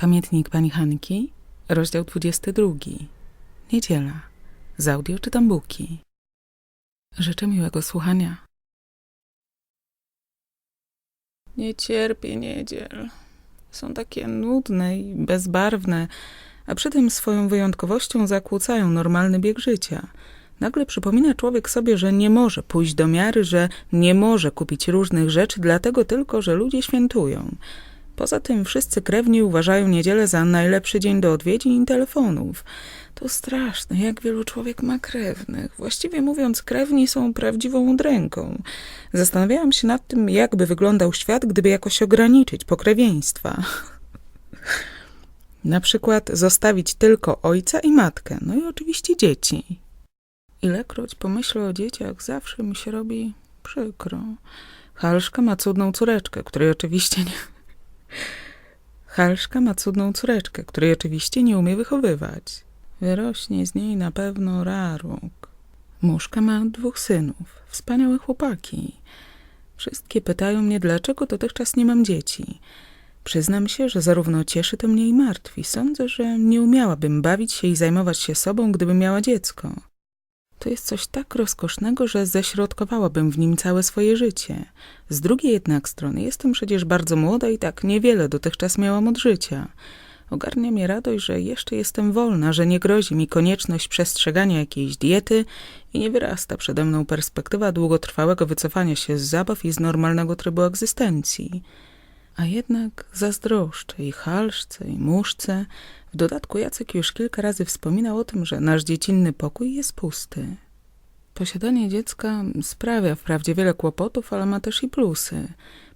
Pamiętnik pani Hanki, rozdział 22. Niedziela. Z audio czytam Buki. Życzę miłego słuchania. Nie cierpię niedziel. Są takie nudne i bezbarwne, a przy tym swoją wyjątkowością zakłócają normalny bieg życia. Nagle przypomina człowiek sobie, że nie może pójść do miary, że nie może kupić różnych rzeczy, dlatego tylko, że ludzie świętują. Poza tym wszyscy krewni uważają niedzielę za najlepszy dzień do odwiedzin i telefonów. To straszne, jak wielu człowiek ma krewnych. Właściwie mówiąc, krewni są prawdziwą udręką. Zastanawiałam się nad tym, jakby wyglądał świat, gdyby jakoś ograniczyć pokrewieństwa. Na przykład zostawić tylko ojca i matkę, no i oczywiście dzieci. Ilekroć pomyślę o dzieciach, zawsze mi się robi przykro. Halszka ma cudną córeczkę, której oczywiście nie... Halszka ma cudną córeczkę, której oczywiście nie umie wychowywać. Wyrośnie z niej na pewno raruk. Muszka ma dwóch synów, wspaniałe chłopaki. Wszystkie pytają mnie, dlaczego dotychczas nie mam dzieci. Przyznam się, że zarówno cieszy to mnie i martwi. Sądzę, że nie umiałabym bawić się i zajmować się sobą, gdybym miała dziecko. To jest coś tak rozkosznego, że ześrodkowałabym w nim całe swoje życie. Z drugiej jednak strony jestem przecież bardzo młoda i tak niewiele dotychczas miałam od życia. Ogarnia mnie radość, że jeszcze jestem wolna, że nie grozi mi konieczność przestrzegania jakiejś diety i nie wyrasta przede mną perspektywa długotrwałego wycofania się z zabaw i z normalnego trybu egzystencji. A jednak zazdroszczę i halszce, i muszce. W dodatku Jacek już kilka razy wspominał o tym, że nasz dziecinny pokój jest pusty. Posiadanie dziecka sprawia wprawdzie wiele kłopotów, ale ma też i plusy.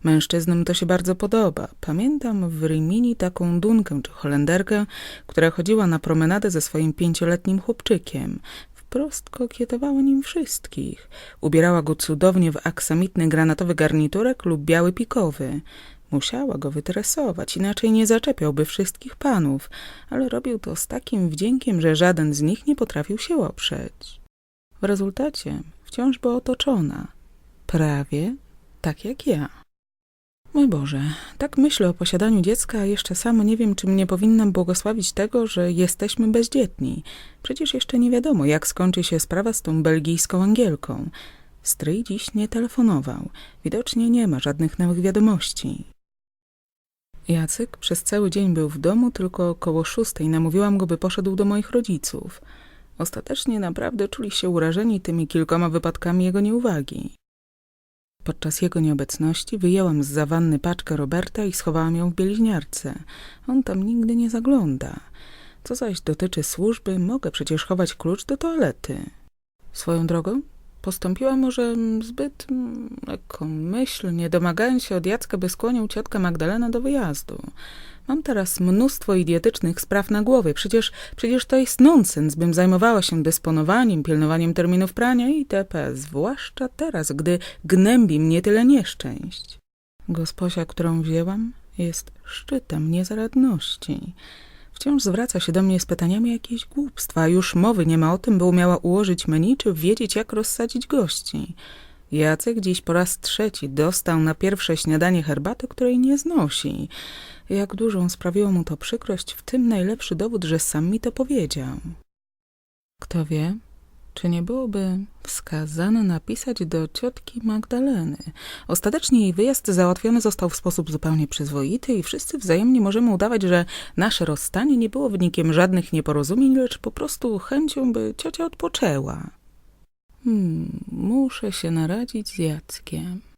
Mężczyznom to się bardzo podoba. Pamiętam w Rimini taką Dunkę czy Holenderkę, która chodziła na promenadę ze swoim pięcioletnim chłopczykiem. Wprost kokietowała nim wszystkich. Ubierała go cudownie w aksamitny granatowy garniturek lub biały pikowy. Musiała go wytresować, inaczej nie zaczepiałby wszystkich panów, ale robił to z takim wdziękiem, że żaden z nich nie potrafił się oprzeć. W rezultacie wciąż była otoczona. Prawie tak jak ja. Mój Boże, tak myślę o posiadaniu dziecka, a jeszcze sama nie wiem, czy mnie powinnam błogosławić tego, że jesteśmy bezdzietni. Przecież jeszcze nie wiadomo, jak skończy się sprawa z tą belgijską Angielką. Stryj dziś nie telefonował. Widocznie nie ma żadnych nowych wiadomości. Jacek przez cały dzień był w domu, tylko około szóstej namówiłam go, by poszedł do moich rodziców. Ostatecznie naprawdę czuli się urażeni tymi kilkoma wypadkami jego nieuwagi. Podczas jego nieobecności wyjęłam z zawanny paczkę Roberta i schowałam ją w bieliźniarce. On tam nigdy nie zagląda. Co zaś dotyczy służby, mogę przecież chować klucz do toalety. Swoją drogą postąpiła może zbyt mm, lekkomyślnie, domagając się od Jacka, by skłonił ciotkę Magdalena do wyjazdu. Mam teraz mnóstwo idiotycznych spraw na głowie. Przecież, przecież to jest nonsens, bym zajmowała się dysponowaniem, pilnowaniem terminów prania itp. Zwłaszcza teraz, gdy gnębi mnie tyle nieszczęść. Gosposia, którą wzięłam, jest szczytem niezaradności. Wciąż zwraca się do mnie z pytaniami jakieś głupstwa, już mowy nie ma o tym, by umiała ułożyć menu, czy wiedzieć, jak rozsadzić gości. Jacek dziś po raz trzeci dostał na pierwsze śniadanie herbaty, której nie znosi. Jak dużą sprawiło mu to przykrość, w tym najlepszy dowód, że sam mi to powiedział. Kto wie, czy nie byłoby wskazane napisać do ciotki Magdaleny. Ostatecznie jej wyjazd załatwiony został w sposób zupełnie przyzwoity i wszyscy wzajemnie możemy udawać, że nasze rozstanie nie było wynikiem żadnych nieporozumień, lecz po prostu chęcią, by ciocia odpoczęła. Hmm, muszę się naradzić z Jackiem.